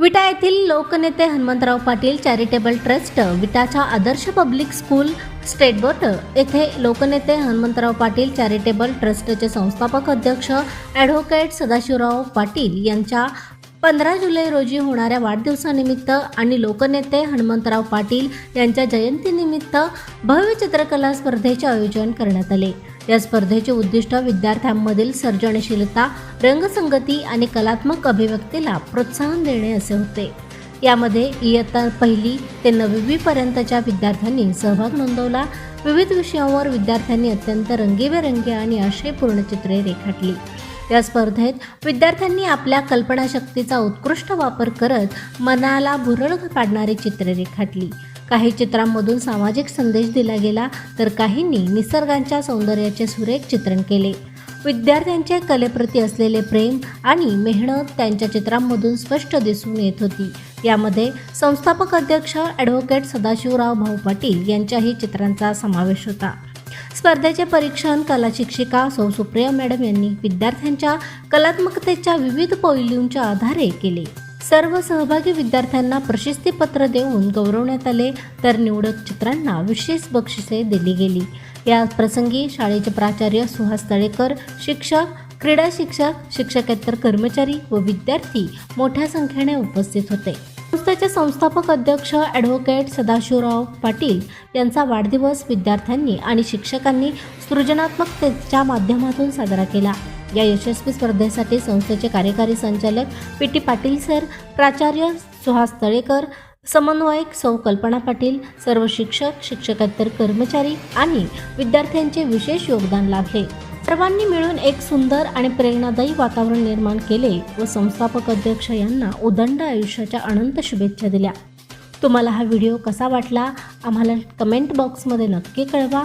विटा येथील लोकनेते हनुमंतराव पाटील चॅरिटेबल ट्रस्ट विटाच्या Adarsh public school state board येथे लोकनेते हनुमंतराव पाटील चॅरिटेबल ट्रस्टचे संस्थापक अध्यक्ष ॲडव्होकेट सदाशिवराव पाटील यांच्या पंधरा जुलै रोजी होणाऱ्या वाढदिवसानिमित्त आणि लोकनेते हनुमंतराव पाटील यांच्या जयंतीनिमित्त भव्य चित्रकला स्पर्धेचे आयोजन करण्यात आले. या स्पर्धेचे उद्दिष्ट विद्यार्थ्यांमधील सर्जनशीलता रंगसंगती आणि कलात्मक अभिव्यक्तीला प्रोत्साहन देणे असे होते. यामध्ये इयत्ता पहिली ते नववीपर्यंतच्या विद्यार्थ्यांनी सहभाग नोंदवला. विविध विषयांवर विद्यार्थ्यांनी अत्यंत रंगीबेरंगी आणि आशयपूर्ण चित्रे रेखाटली. या स्पर्धेत विद्यार्थ्यांनी आपल्या कल्पनाशक्तीचा उत्कृष्ट वापर करत मनाला भुरळ पाडणारी चित्रे रेखाटली. काही चित्रांमधून सामाजिक संदेश दिला गेला तर काहींनी निसर्गांच्या सौंदर्याचे सुरेख चित्रण केले. विद्यार्थ्यांचे कलेप्रती असलेले प्रेम आणि मेहनत त्यांच्या चित्रांमधून स्पष्ट दिसून येत होती. यामध्ये संस्थापक अध्यक्ष ॲडव्होकेट सदाशिवराव भाऊ पाटील यांच्याही चित्रांचा समावेश होता. स्पर्धेचे परीक्षण कला शिक्षिका सौ सुप्रिया मॅडम यांनी विद्यार्थ्यांच्या कलात्मकतेच्या विविध पैलूंच्या आधारे केले. सर्व सहभागी विद्यार्थ्यांना प्रशस्तीपत्र देऊन गौरवण्यात आले तर निवडक चित्रांना विशेष बक्षिसे दिली गेली. या प्रसंगी शाळेचे प्राचार्य सुहास तळेकर शिक्षक क्रीडा शिक्षक शिक्षकेतर कर्मचारी व विद्यार्थी मोठ्या संख्येने उपस्थित होते. संस्थेचे संस्थापक अध्यक्ष ॲडव्होकेट सदाशिवराव पाटील यांचा वाढदिवस विद्यार्थ्यांनी आणि शिक्षकांनी सृजनात्मकतेच्या माध्यमातून साजरा केला. या यशस्वी स्पर्धेसाठी संस्थेचे कार्यकारी संचालक पी टी पाटील सर प्राचार्य सुहास तळेकर समन्वयक सौ कल्पना पाटील सर्व शिक्षक शिक्षकेतर कर्मचारी आणि विद्यार्थ्यांचे विशेष योगदान लाभले. सर्वांनी मिळून एक सुंदर आणि प्रेरणादायी वातावरण निर्माण केले व संस्थापक अध्यक्ष यांना उदंड आयुष्याच्या अनंत शुभेच्छा दिल्या. तुम्हाला हा व्हिडिओ कसा वाटला? आम्हाला कमेंट बॉक्समध्ये नक्की कळवा.